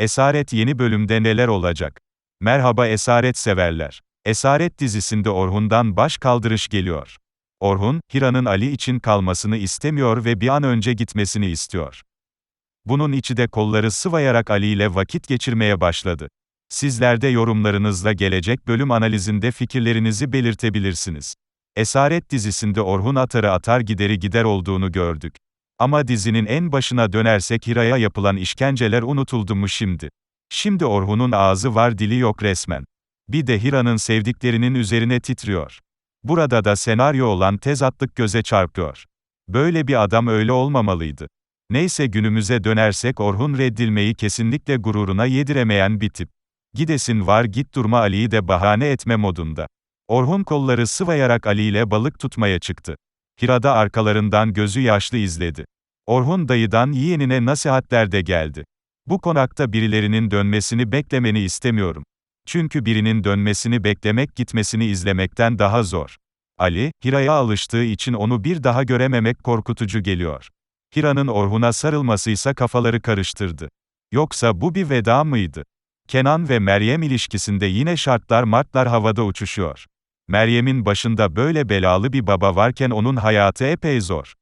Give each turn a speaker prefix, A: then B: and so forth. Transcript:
A: Esaret yeni bölümde neler olacak? Merhaba Esaret severler. Esaret dizisinde Orhun'dan baş kaldırış geliyor. Orhun, Hira'nın Ali için kalmasını istemiyor ve bir an önce gitmesini istiyor. Bunun içi de kolları sıvayarak Ali ile vakit geçirmeye başladı. Sizler de yorumlarınızla gelecek bölüm analizinde fikirlerinizi belirtebilirsiniz. Esaret dizisinde Orhun atarı atar gideri gider olduğunu gördük. Ama dizinin en başına dönersek Hira'ya yapılan işkenceler unutuldu mu şimdi? Şimdi Orhun'un ağzı var dili yok resmen. Bir de Hira'nın sevdiklerinin üzerine titriyor. Burada da senaryo olan tezatlık göze çarpıyor. Böyle bir adam öyle olmamalıydı. Neyse günümüze dönersek Orhun reddilmeyi kesinlikle gururuna yediremeyen bir tip. Gidesin var git durma Ali'yi de bahane etme modunda. Orhun kolları sıvayarak Ali ile balık tutmaya çıktı. Hira da arkalarından gözü yaşlı izledi. Orhun dayıdan yeğenine nasihatler de geldi. Bu konakta birilerinin dönmesini beklemeni istemiyorum. Çünkü birinin dönmesini beklemek gitmesini izlemekten daha zor. Ali, Hira'ya alıştığı için onu bir daha görememek korkutucu geliyor. Hira'nın Orhun'a sarılmasıysa kafaları karıştırdı. Yoksa bu bir veda mıydı? Kenan ve Meryem ilişkisinde yine şartlar martlar havada uçuşuyor. Meryem'in başında böyle belalı bir baba varken onun hayatı epey zor.